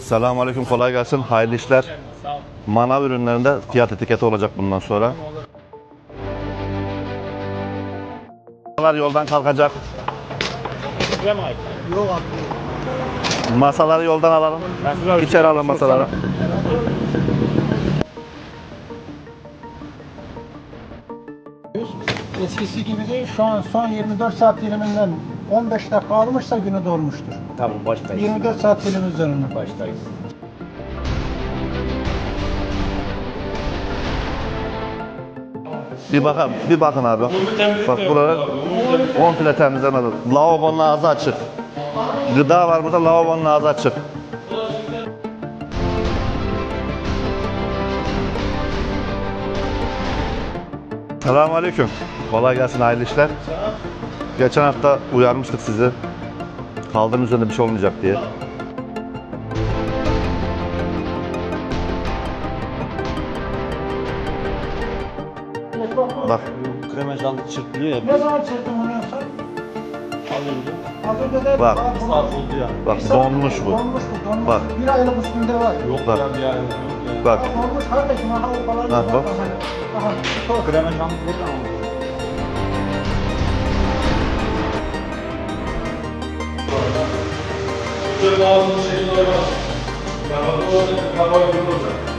Selamünaleyküm kolay gelsin. Hayırlı işler. Manav ürünlerinde fiyat etiketi olacak bundan sonra. Masalar yoldan kalkacak. Masaları yoldan alalım. İçeri alın masaları. Eskisi gibi değil. Şu an son 24 saat diliminden 15 dakika almışsa günü dolmuştur. Tamam baştayız. 24 saat dilim üzerinde. Baştayız. Bir bakın, bir bakın abi. Bak buralar komple temizlemedi. Lavabonun ağzı açık. Gıda var burada, lavabonun ağzı açık. Selamünaleyküm. Kolay gelsin hayırlı işler. Geçen hafta uyarmıştık sizi. Kaldırım üzerinde bir şey olmayacak diye. Bak Krema jantı çırpılıyor ya. Ne zaman onu ya sen? Az önce de Bak. Saat oldu ya. bak donmuş bu. Donmuş bu. Donmuş. Bak. Bir aylık üstünde var. Yok Bak. ya bir yani. Yok ya. Bak donmuş kardeşim. Aha. Ha, bak. Aha. Burada mı? które ma oznaczenie do prawa wodnego, prawa wodnego,